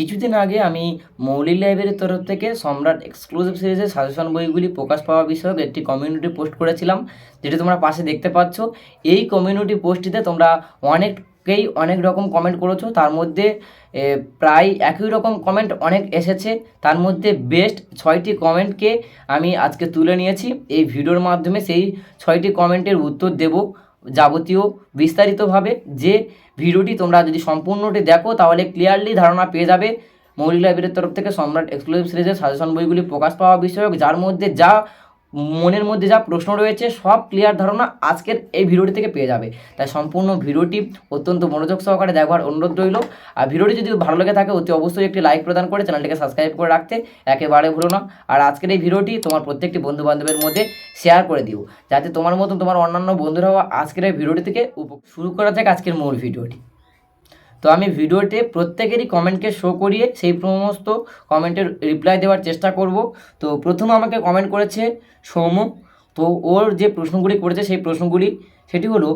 কিছুদিন আগে আমি মৌলিক লাইব্রেরির তরফ থেকে সম্রাট এক্সক্লুসিভ সিরিজের সাজেশন বইগুলি প্রকাশ পাওয়া বিষয়ক একটি কমিউনিটি পোস্ট করেছিলাম, যেটি তোমরা পাশে দেখতে পাচ্ছ। এই কমিউনিটি পোস্টটিতে তোমরা অনেককেই অনেক রকম কমেন্ট করেছ। তার মধ্যে প্রায় একই রকম কমেন্ট অনেক এসেছে। তার মধ্যে বেস্ট ছয়টি কমেন্টকে আমি আজকে তুলে নিয়েছি। এই ভিডিওর মাধ্যমে সেই ছয়টি কমেন্টের উত্তর দেব। যাবতীয় বিস্তারিতভাবে যে ভিডিওটি তোমরা যদি সম্পূর্ণটি দেখো, তাহলে ক্লিয়ারলি ধারণা পেয়ে যাবে। মৌলিক লাইব্রেরির তরফ থেকে সম্রাট এক্সক্লুসিভ সিরিজের সাজেশন বইগুলি প্রকাশ পাওয়া বিষয়ক, যার মধ্যে যা মনের মধ্যে যা প্রশ্ন রয়েছে, সব ক্লিয়ার ধারণা আজকের এই ভিডিওটি থেকে পেয়ে যাবে। তাই সম্পূর্ণ ভিডিওটি অত্যন্ত মনোযোগ সহকারে দেখবার অনুরোধ রইল। আর ভিডিওটি যদি ভালো লেগে থাকে, অতি অবশ্যই একটি লাইক প্রদান করে চ্যানেলটিকে সাবস্ক্রাইব করে রাখতে একেবারে ভুলো না। আর আজকের এই ভিডিওটি তোমার প্রত্যেকটি বন্ধু বান্ধবের মধ্যে শেয়ার করে দিও। যাতে তোমার মতন তোমার অন্যান্য বন্ধুরাও আজকের এই ভিডিওটি থেকে শুরু করা যাক আজকের মূল ভিডিওটি। তো আমি ভিডিওতে প্রত্যেকেরই কমেন্টকে শো করিয়ে সেই সমস্ত কমেন্টের রিপ্লাই দেওয়ার চেষ্টা করব। তো প্রথম আমাকে কমেন্ট করেছে সৌম তো ওর যে প্রশ্নগুলি করেছে সেই প্রশ্নগুলি, সেটি হলো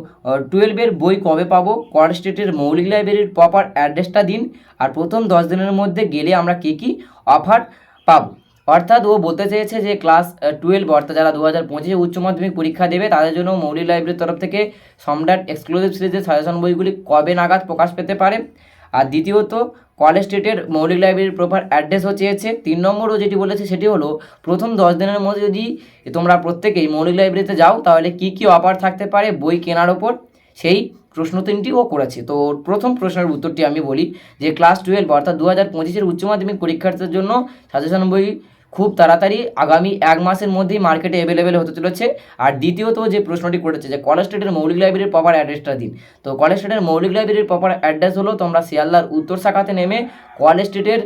টুয়েলভের বই কবে পাবো? কর স্টেটের মৌলিক লাইব্রেরির প্রপার অ্যাড্রেসটা দিন। আর প্রথম দশ দিনের মধ্যে গেলে আমরা কী কী অফার পাবো? অর্থাৎ ও বলতে চেয়েছে যে ক্লাস টুয়েলভ অর্থাৎ যারা দু হাজার পঁচিশে উচ্চ মাধ্যমিক পরীক্ষা দেবে, তাদের জন্য মৌলিক লাইব্রেরির তরফ থেকে সম্রাট এক্সক্লুসিভ সিরিজের সাজেশন বইগুলি কবে নাগাদ প্রকাশ পেতে পারে? আর দ্বিতীয়ত কলেজ স্ট্রিটের মৌলিক লাইব্রেরির প্রপার অ্যাড্রেসও চেয়েছে। তিন নম্বরও যেটি বলেছে সেটি হলো, প্রথম দশ দিনের মধ্যে যদি তোমরা প্রত্যেকেই মৌলিক লাইব্রেরিতে যাও, তাহলে কি কি অফার থাকতে পারে বই কেনার ওপর? সেই প্রশ্ন তিনটি ও করেছে। তো প্রথম প্রশ্নের উত্তরটি আমি বলি যে ক্লাস টুয়েলভ অর্থাৎ দু হাজার পঁচিশের উচ্চ মাধ্যমিক পরীক্ষার্থীদের জন্য সাজেশন বই খুব তাড়াতাড়ি আগামী এক মাসের মধ্যেই মার্কেটে অ্যাভেলেবেল হতে চলেছে। আর দ্বিতীয়ত যে প্রশ্নটি করেছে যে কলেজ স্ট্রিটের মৌলিক লাইব্রেরির প্রপার অ্যাড্রেসটা দিন। তো কলেজ স্ট্রিটের মৌলিক লাইব্রেরির প্রপার অ্যাড্রেস হলো তোমরা শিয়ালদার উত্তর শাখাতে নেমে কলেজ স্ট্রিটের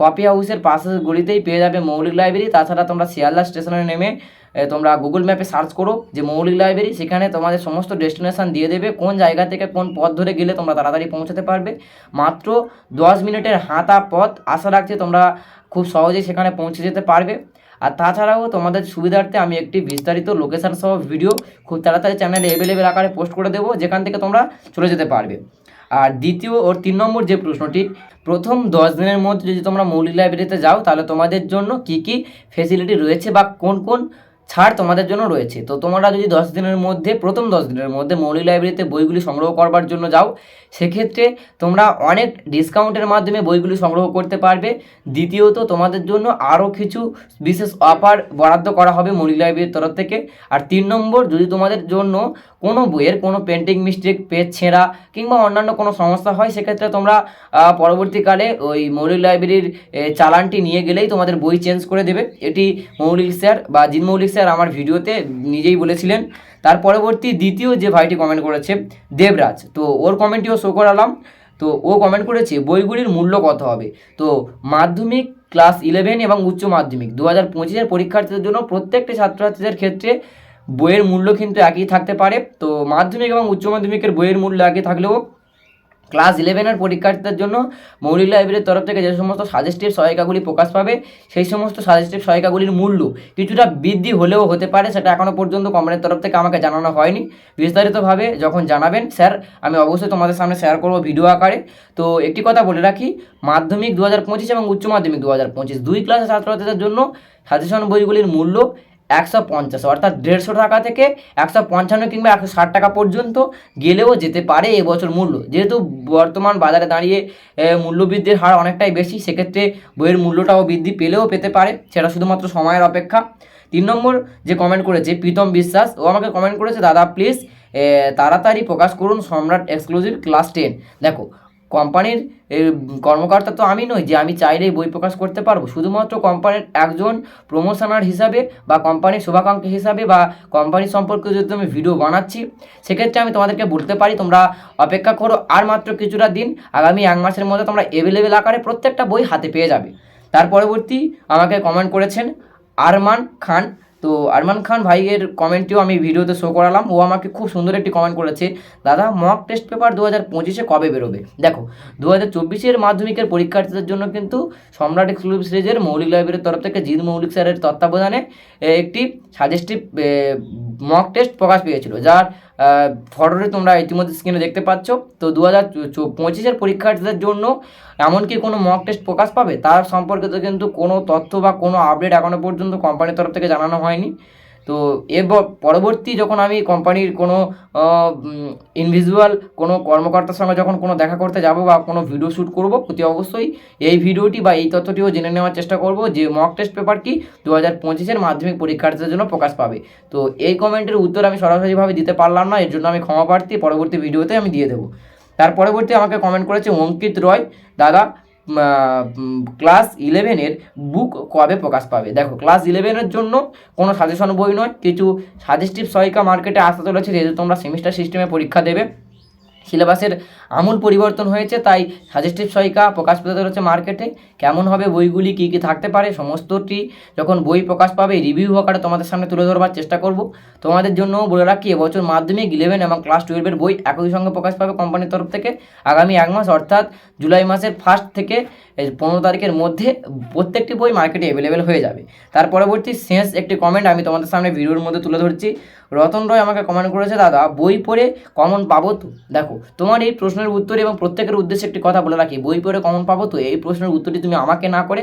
কপি হাউসের পাশের গলিতেই পেয়ে যাবে মৌলিক লাইব্রেরি তাছাড়া তোমরা শিয়ালদা স্টেশনে নেমে তোমরা গুগল ম্যাপে সার্চ করো যে মৌলিক লাইব্রেরি সেখানে তোমাদের সমস্ত ডেস্টিনেশন দিয়ে দেবে, কোন জায়গা থেকে কোন পথ ধরে গেলে তোমরা তাড়াতাড়ি পৌঁছাতে পারবে। মাত্র দশ মিনিটের হাঁটা পথ আশা রাখছি তোমরা খুব সহজেই সেখানে পৌঁছে যেতে পারবে। আর তাছাড়াও তোমাদের সুবিধার্থে আমি একটি বিস্তারিত লোকেশন সহ ভিডিও খুব তাড়াতাড়ি চ্যানেলে অ্যাভেলেবেল আকারে পোস্ট করে দেবো, যেখান থেকে তোমরা চলে যেতে পারবে। আর দ্বিতীয় ওর তিন নম্বর যে প্রশ্নটি, প্রথম দশ দিনের মধ্যে যদি তোমরা মৌলিক লাইব্রেরিতে যাও, তাহলে তোমাদের জন্য কি কি ফেসিলিটি রয়েছে বা কোন কোন ছাড় তোমাদের জন্য রয়েছে। তো তোমরা যদি দশ দিনের মধ্যে, প্রথম দশ দিনের মধ্যে মৌলিক লাইব্রেরিতে বইগুলি সংগ্রহ করবার জন্য যাও, সেক্ষেত্রে তোমরা অনেক ডিসকাউন্টের মাধ্যমে বইগুলি সংগ্রহ করতে পারবে। দ্বিতীয়ত, তোমাদের জন্য আরও কিছু বিশেষ অফার বরাদ্দ করা হবে মৌলিক লাইব্রেরির তরফ থেকে। আর তিন নম্বর, যদি তোমাদের জন্য কোনো বইয়ের কোনো পেন্টিং মিস্টেক পেজ ছেঁড়া কিংবা অন্যান্য কোনো সমস্যা হয়, সেক্ষেত্রে তোমরা পরবর্তীকালে ওই মৌলিক লাইব্রেরির চালানটি নিয়ে গেলেই তোমাদের বই চেঞ্জ করে দেবে। এটি মৌলিক স্যার বা জিন মৌলিক স্যার আমার ভিডিওতে নিজেই বলেছিলেন। তার পরবর্তী দ্বিতীয় যে ভাইটি কমেন্ট করেছে, দেবরাজ। তো ওর কমেন্টটিও শো করালাম। তো ও কমেন্ট করেছে, বইগুলির মূল্য কত হবে? তো মাধ্যমিক ক্লাস ইলেভেন এবং উচ্চ মাধ্যমিক। দু হাজার পঁচিশের পরীক্ষার্থীদের জন্য প্রত্যেকটি ছাত্রছাত্রীদের ক্ষেত্রে বইয়ের মূল্য কিন্তু একই থাকতে পারে। তো মাধ্যমিক এবং উচ্চ মাধ্যমিকের বইয়ের মূল্য একই থাকলেও ক্লাস ইলেভেনের পরীক্ষার্থীদের জন্য মৌলিক লাইব্রেরির তরফ থেকে যে সমস্ত সাজেস্টিভ সহায়িকাগুলি প্রকাশ পাবে, সেই সমস্ত সাজেস্টিভ সহায়িকাগুলির মূল্য কিছুটা বৃদ্ধি হলেও হতে পারে, সেটা এখনও পর্যন্ত কোম্পানির তরফ থেকে আমাকে জানানো হয়নি। বিস্তারিতভাবে যখন জানাবেন, স্যার, আমি অবশ্যই তোমাদের সামনে শেয়ার করব ভিডিও আকারে। তো একটি কথা বলে রাখি, মাধ্যমিক দু হাজার পঁচিশ এবং উচ্চ মাধ্যমিক দু হাজার পঁচিশ দুই ক্লাসের ছাত্রছাত্রীদের জন্য সাজেশন বইগুলির মূল্য একশো পঞ্চাশ, অর্থাৎ দেড়শো টাকা থেকে একশো পঞ্চান্ন কিংবা একশো ষাট টাকা পর্যন্ত গেলেও যেতে পারে এবছর মূল্য। যেহেতু বর্তমান বাজারে দাঁড়িয়ে মূল্যবৃদ্ধির হার অনেকটাই বেশি, সেক্ষেত্রে বইয়ের মূল্যটাও বৃদ্ধি পেলেও পেতে পারে। সেটা শুধুমাত্র সময়ের অপেক্ষা। তিন নম্বর যে কমেন্ট করেছে, প্রীতম বিশ্বাস, ও আমাকে কমেন্ট করেছে, দাদা প্লিজ তাড়াতাড়ি প্রকাশ করুন সম্রাট এক্সক্লুসিভ ক্লাস টেন দেখো কোম্পানির কর্মকর্তা তো আমি নই যে আমি চাইলেই বই প্রকাশ করতে পারব। শুধুমাত্র কোম্পানির একজন প্রমোশনার হিসাবে বা কোম্পানির শুভাকাঙ্ক্ষী হিসাবে বা কোম্পানি সম্পর্কে যদি আমি ভিডিও বানাচ্ছি, সেক্ষেত্রে আমি তোমাদেরকে বলতে পারি, তোমরা অপেক্ষা করো আর মাত্র কিছুটা দিন, আগামী এক মাসের মধ্যে তোমরা অ্যাভেলেবেল আকারে প্রত্যেকটা বই হাতে পেয়ে যাবে। তার পরবর্তী আমাকে কমেন্ট করেছেন আরমান খান। তো আরমান খান ভাইয়ের কমেন্টটিও আমি ভিডিওতে শো করালাম। ও আমাকে খুব সুন্দর একটি কমেন্ট করেছে, দাদা মক টেস্ট পেপার দু হাজার পঁচিশে কবে বেরোবে? দেখো দু হাজার চব্বিশের মাধ্যমিকের পরীক্ষার্থীদের জন্য কিন্তু সম্রাট এক্সক্লুসিভ সিরিজের মৌলিক লাইব্রেরির তরফ থেকে জিৎ মৌলিক স্যারের তত্ত্বাবধানে একটি সাজেস্টিভ মক টেস্ট প্রকাশ পেয়েছিল, যার ফটোটি তোমরা ইতিমধ্যে স্ক্রিনে দেখতে পাচ্ছ। তো দু হাজার পঁচিশের পরীক্ষার্থীদের জন্য এমনকি কোনো মক টেস্ট প্রকাশ পাবে, তার সম্পর্কে তো কিন্তু কোনো তথ্য বা কোনো আপডেট এখনও পর্যন্ত কোম্পানির তরফ থেকে জানানো হয়নি। তো এরপর পরবর্তী যখন আমি কোম্পানির কোনো ইনভিজুয়াল কোনো কর্মকর্তার সঙ্গে যখন কোনো দেখা করতে যাব বা কোনো ভিডিও শ্যুট করব, অতি অবশ্যই এই ভিডিওটি বা এই তথ্যটিও জেনে নেওয়ার চেষ্টা করব যে মক টেস্ট পেপারটি দু হাজার পঁচিশের মাধ্যমিক পরীক্ষার্থীদের জন্য প্রকাশ পাবে। তো এই কমেন্টের উত্তর আমি সরাসরিভাবে দিতে পারলাম না, এর জন্য আমি ক্ষমা প্রার্থী, পরবর্তী ভিডিওতে আমি দিয়ে দেবো। তার পরবর্তী আমাকে কমেন্ট করেছে অঙ্কিত রয়। দাদা ক্লাস ইলেভেনের বুক কবে প্রকাশ পাবে? দেখো ক্লাস ইলেভেনের জন্য কোনো সাজেশন বই নয়, কিছু সাজেস্টিভ সহায়িকা মার্কেটে আসতে চলেছে, যেহেতু তোমরা সেমিস্টার সিস্টেমে পরীক্ষা দেবে। সিলেবাসের আমূল পরিবর্তন হয়েছে, তাই সাজেস্টিভ সহায়িকা প্রকাশ পেতে চলেছে মার্কেটে। কেমন হবে বইগুলি, কী কী থাকতে পারে, সমস্তটি যখন বই প্রকাশ পাবে রিভিউ আকারে তোমাদের সামনে তুলে ধরবার চেষ্টা করব। তোমাদের জন্য বলে রাখি, এবছর মাধ্যমিক ইলেভেন এবং ক্লাস টুয়েলভের বই একই সঙ্গে প্রকাশ পাবে কোম্পানির তরফ থেকে। আগামী এক মাস, অর্থাৎ জুলাই মাসের ফার্স্ট থেকে পনেরো তারিখের মধ্যে প্রত্যেকটি বই মার্কেটে অ্যাভেলেবেল হয়ে যাবে। তার পরবর্তী শেষ একটি কমেন্ট আমি তোমাদের সামনে ভিডিওর মধ্যে তুলে ধরছি। রতন রয় আমাকে কমেন্ট করেছে, দাদা, বই পড়ে কমন পাবো তো? দেখো, তোমার এই প্রশ্নের উত্তরে এবং প্রত্যেকের উদ্দেশ্যে একটি কথা বলে রাখি, বই পড়ে কমন পাবো তো? এই প্রশ্নের উত্তরটি তুমি আমাকে না করে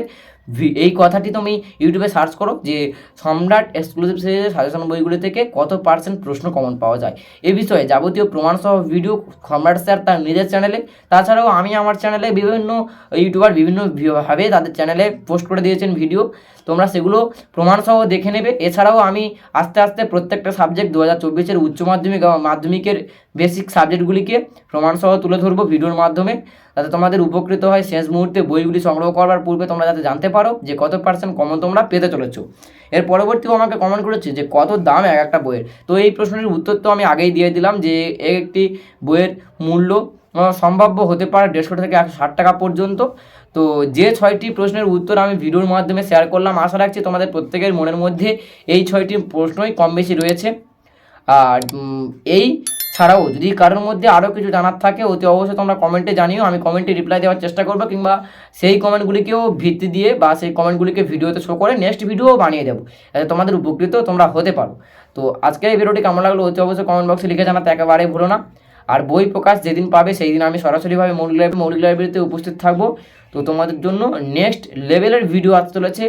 এই কথাটি তুমি ইউটিউবে সার্চ করো যে সম্রাট এক্সক্লুসিভ সিরিজের সাজেশন বইগুলি থেকে কত পার্সেন্ট প্রশ্ন কমন পাওয়া যায়। এ বিষয়ে যাবতীয় প্রমাণসহ ভিডিও সম্রাট স্যার তার নিজের চ্যানেলে, তাছাড়াও আমি আমার চ্যানেলে বিভিন্ন ইউটিউবার বিভিন্ন ভাবে তাদের চ্যানেলে পোস্ট করে দিয়েছেন ভিডিও। তোমরা সেগুলো প্রমাণসহ দেখে নেবে। এছাড়াও আমি আস্তে আস্তে প্রত্যেকটা সাবজেক্ট দু হাজার চব্বিশের উচ্চ মাধ্যমিক, মাধ্যমিকের বেসিক সাবজেক্টগুলিকে প্রমাণসহ তুলে ধরবো ভিডিওর মাধ্যমে। যাতে তোমাদের উপকৃত হয় শেষ মুহূর্তে বইগুলি সংগ্রহ করবার পূর্বে তোমরা যাতে জানতে পারো যে কত পার্সেন্ট কমন তোমরা পেতে চলেছো। এর পরবর্তীও আমাকে কমেন্ট করেছে যে কত দাম এক একটা বইয়ের। তো এই প্রশ্নের উত্তর তো আমি আগেই দিয়ে দিলাম যে একটি বইয়ের মূল্য সম্ভাব্য হতে পারে দেড়শো থেকে একশো ষাট টাকা পর্যন্ত। তো যে ছয়টি প্রশ্নের উত্তর আমি ভিডিওর মাধ্যমে শেয়ার করলাম, আশা রাখছি তোমাদের প্রত্যেকের মনের মধ্যে এই ছয়টি প্রশ্নই কম বেশি রয়েছে। আর এই ছাড়াও যদি কারোর মধ্যে আরও কিছু জানার থাকে, অতি অবশ্যই তোমরা কমেন্টে জানিও, আমি কমেন্টে রিপ্লাই দেওয়ার চেষ্টা করব, কিংবা সেই কমেন্টগুলিকেও ভিত্তি দিয়ে বা সেই কমেন্টগুলিকে ভিডিওতে শো করে নেক্সট ভিডিও বানিয়ে দেবো, যাতে তোমাদের উপকৃত তোমরা হতে পারো। তো আজকের এই ভিডিওটি কেমন লাগল অতি অবশ্যই কমেন্ট বক্সে লিখে জানাতে একেবারেই ভুলো না। আর বই প্রকাশ যেদিন পাবে সেই দিন আমি সরাসরিভাবে মৌলিক লাইব্রেরি মৌলিক লাইব্রেরিতে উপস্থিত থাকব। তো তোমাদের জন্য নেক্সট লেভেলের ভিডিও আসতে চলেছে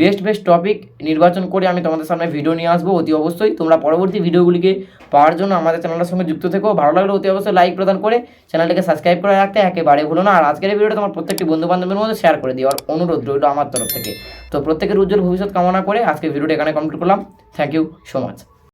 বেস্ট বেস্ট টপিক নির্বাচন করে আমি তোমাদের সামনে ভিডিও নিয়ে আসব। অতি অবশ্যই তোমরা পরবর্তী ভিডিওগুলিকে পাওয়ার জন্য আমাদের চ্যানেলের সঙ্গে যুক্ত থেকো। ভালো লাগলে অতি অবশ্যই লাইক প্রদান করে চ্যানেলটিকে সাবস্ক্রাইব করে রাখতে একেবারে ভুলো না। আর আজকের ভিডিওটা তোমার প্রত্যেকটি বন্ধু বান্ধবের মধ্যে শেয়ার করে দিও। আর অনুরোধ রইল আমার তরফ থেকে। তো প্রত্যেকের উজ্জ্বল ভবিষ্যৎ কামনা করে আজকে ভিডিওটা এখানে কমপ্লিট করলাম। Thank you so much